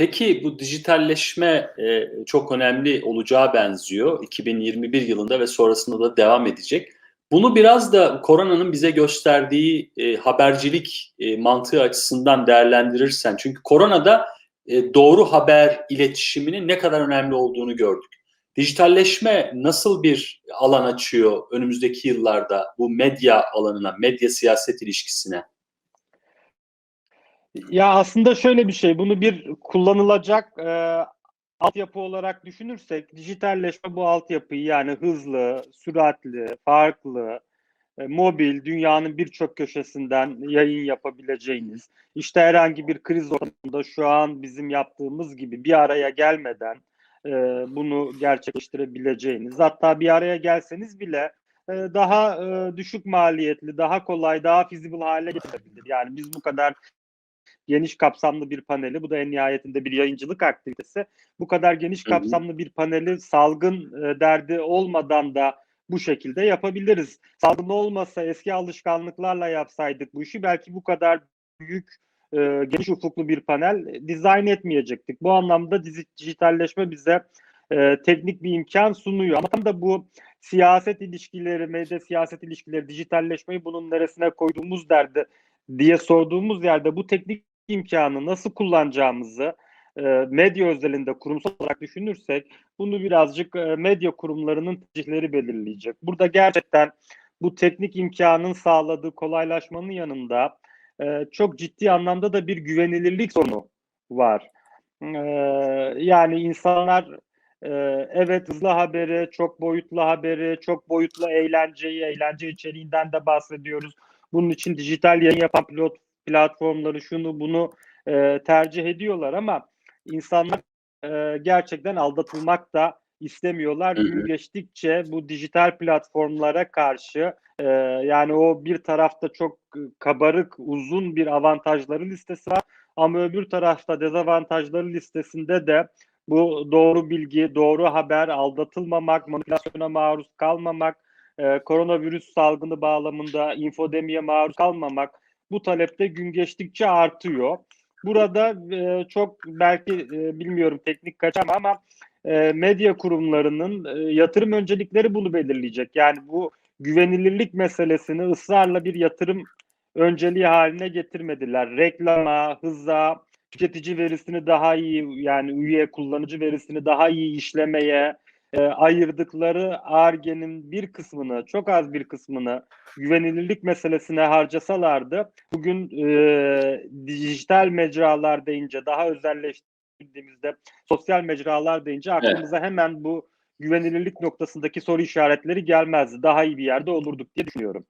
Peki bu dijitalleşme e, çok önemli olacağı benziyor 2021 yılında ve sonrasında da devam edecek. Bunu biraz da koronanın bize gösterdiği e, habercilik e, mantığı açısından değerlendirirsen. Çünkü koronada e, doğru haber iletişiminin ne kadar önemli olduğunu gördük. Dijitalleşme nasıl bir alan açıyor önümüzdeki yıllarda bu medya alanına, medya siyaset ilişkisine? Ya aslında şöyle bir şey, bunu bir kullanılacak e, altyapı olarak düşünürsek, dijitalleşme bu altyapıyı yani hızlı, süratli, farklı, e, mobil, dünyanın birçok köşesinden yayın yapabileceğiniz, işte herhangi bir kriz ortamında şu an bizim yaptığımız gibi bir araya gelmeden e, bunu gerçekleştirebileceğiniz, hatta bir araya gelseniz bile e, daha e, düşük maliyetli, daha kolay, daha feasible hale getirebilir. Yani biz bu kadar geniş kapsamlı bir paneli, bu da en nihayetinde bir yayıncılık aktivitesi. Bu kadar geniş kapsamlı bir paneli salgın e, derdi olmadan da bu şekilde yapabiliriz. Salgın olmasa eski alışkanlıklarla yapsaydık bu işi belki bu kadar büyük e, geniş ufuklu bir panel dizayn etmeyecektik. Bu anlamda dijitalleşme bize e, teknik bir imkan sunuyor. Ama tam da bu siyaset ilişkileri, medya siyaset ilişkileri, dijitalleşmeyi bunun neresine koyduğumuz derdi diye sorduğumuz yerde bu teknik imkanı nasıl kullanacağımızı e, medya özelinde kurumsal olarak düşünürsek bunu birazcık e, medya kurumlarının tercihleri belirleyecek. Burada gerçekten bu teknik imkanın sağladığı kolaylaşmanın yanında e, çok ciddi anlamda da bir güvenilirlik sorunu var. Yani insanlar evet hızlı haberi, çok boyutlu haberi, çok boyutlu eğlenceyi, eğlence içeriğinden de bahsediyoruz. Bunun için dijital yayın yapan pilot platformları şunu bunu e, tercih ediyorlar ama insanlar e, gerçekten aldatılmak da istemiyorlar. Gün geçtikçe bu dijital platformlara karşı e, yani o bir tarafta çok kabarık uzun bir avantajları listesi var ama öbür tarafta dezavantajları listesinde de bu doğru bilgi, doğru haber, aldatılmamak, manipülasyona maruz kalmamak, e, koronavirüs salgını bağlamında infodemiye maruz kalmamak bu talepte gün geçtikçe artıyor. Burada e, çok belki e, bilmiyorum teknik kaçama ama e, medya kurumlarının e, yatırım öncelikleri bunu belirleyecek. Yani bu güvenilirlik meselesini ısrarla bir yatırım önceliği haline getirmediler. Reklama, hıza, tüketici verisini daha iyi yani üye kullanıcı verisini daha iyi işlemeye, e, ayırdıkları argenin bir kısmını, çok az bir kısmını güvenilirlik meselesine harcasalardı, bugün e, dijital mecralar deyince, daha özelleştirdiğimizde sosyal mecralar deyince aklımıza evet. hemen bu güvenilirlik noktasındaki soru işaretleri gelmezdi. Daha iyi bir yerde olurduk diye düşünüyorum.